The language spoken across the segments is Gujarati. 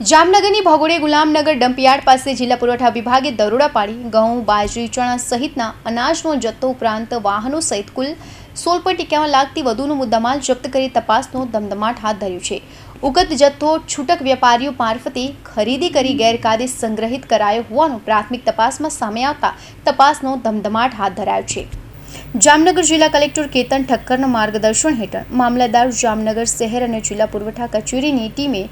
જામનગરની ભગોડે ગુલામનગર ડમ્પયાર્ડ પાસે જિલ્લા પુરવઠા વિભાગે દરોડા પાડી ઘઉં, બાજરી, ચણા સહિતના અનાજનો જથ્થો ઉપરાંત વાહનો સહિત કુલ સોળ પોઈન્ટ એકાવન લાખથી વધુનો મુદ્દામાલ જપ્ત કરી તપાસનો ધમધમાટ હાથ ધર્યો છે. ઉગત જથ્થો છૂટક વેપારીઓ મારફતે ખરીદી કરી ગેરકાયદે સંગ્રહિત કરાયો હોવાનું પ્રાથમિક તપાસમાં સામે આવતા તપાસનો ધમધમાટ હાથ ધરાયો છે. જામનગર જિલ્લા કલેક્ટર કેતન ઠક્કરના માર્ગદર્શન હેઠળ મામલતદાર જામનગર શહેર અને જિલ્લા પુરવઠા કચેરીની ટીમે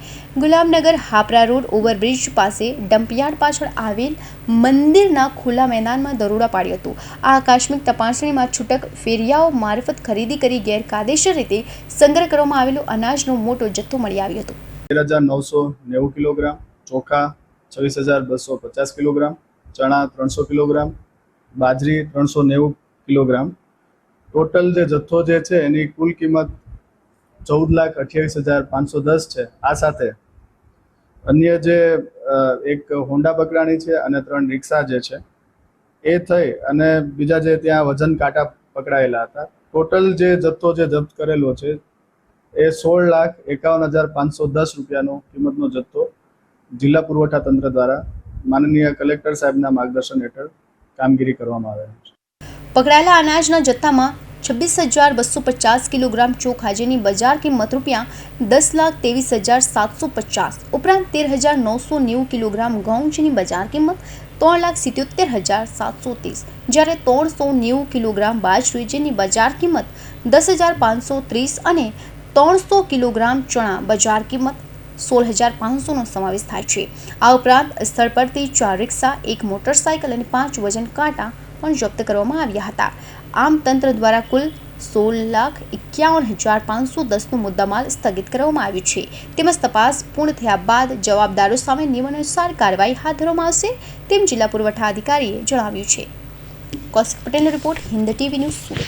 ગુલામનગર હાપરા રોડ ઓવરબ્રિજ પાસે ડમ્પયાર્ડ પાછળ આવેલ મંદિરના ખુલ્લા મેદાનમાં દરોડા પાડ્યો હતો. આ આકસ્મિક તપાસણીમાં છૂટક ફેરિયાઓ મારફત ખરીદી કરી ગેરકાયદેસર રીતે સંગ્રહ કરવામાં આવેલો અનાજનો મોટો જથ્થો મળી આવ્યો હતો. હજાર નવસો નેવું કિલોગ્રામ, ચોખા છવ્વીસ હજાર બસો પચાસ કિલોગ્રામ, ચણા ત્રણસો કિલોગ્રામ, બાજરી ત્રણસો નેવું કિલોગ્રામ. ટોટલ જે જથ્થો જે છે, એની કુલ કિંમત ચૌદ લાખ અઠ્યાવીસ હજાર પાંચસો દસ છે. આ સાથે અન્ય જે એક હોન્ડા બકરાણી છે અને ત્રણ રિક્ષા જે છે, એ થઈ અને બીજા જે ત્યાં વજન કાંટા પકડાયેલા હતા. ટોટલ જે જથ્થો જે જપ્ત કરેલો છે, એ સોળ લાખ એકાવન હજાર પાંચસો દસ રૂપિયાનો કિંમતનો જથ્થો જિલ્લા પુરવઠા તંત્ર દ્વારા માનનીય કલેક્ટર સાહેબના માર્ગદર્શન હેઠળ કામગીરી કરવામાં આવે છે. પકડાયેલા અનાજના જથ્થામાં છવ્વીસ હજાર બસો પચાસ કિલોગ્રામ ચોખા જેની બજાર કિંમત રૂપિયા દસ લાખ ત્રેવીસ હજાર સાતસો પચાસ, ઉપરાંત તેર હજાર નવસો નેવું કિલોગ્રામ ઘઉં જેની બજાર કિંમત ત્રણ લાખ સિત્યોતેર હજાર સાતસો ત્રીસ, જ્યારે ત્રણસો નેવું કિલોગ્રામ બાજરી જેની બજાર કિંમત દસ હજાર પાંચસો ત્રીસ અને ત્રણસો કિલોગ્રામ ચણા બજાર કિંમત સોળ હજાર પાંચસોનો સમાવેશ થાય છે. આ ઉપરાંત સ્થળ પરથી ચાર રિક્ષા, એક મોટરસાયકલ અને પાંચ વજન કાંટા પણ જપ્ત કરવામાં આવ્યા હતા. આમ તંત્ર દ્વારા કુલ સોળ લાખ એકાવન હજાર પાંચસો દસનું મુદ્દામાલ સ્થગિત કરવામાં આવ્યું છે. તેમજ તપાસ પૂર્ણ થયા બાદ જવાબદારો સામે નિયમાનુસાર કાર્યવાહી હાથ ધરવામાં આવશે તેમ જિલ્લા પુરવઠા અધિકારીએ જણાવ્યું છે. કૌશિક પટેલનો report Hind TV news Surat.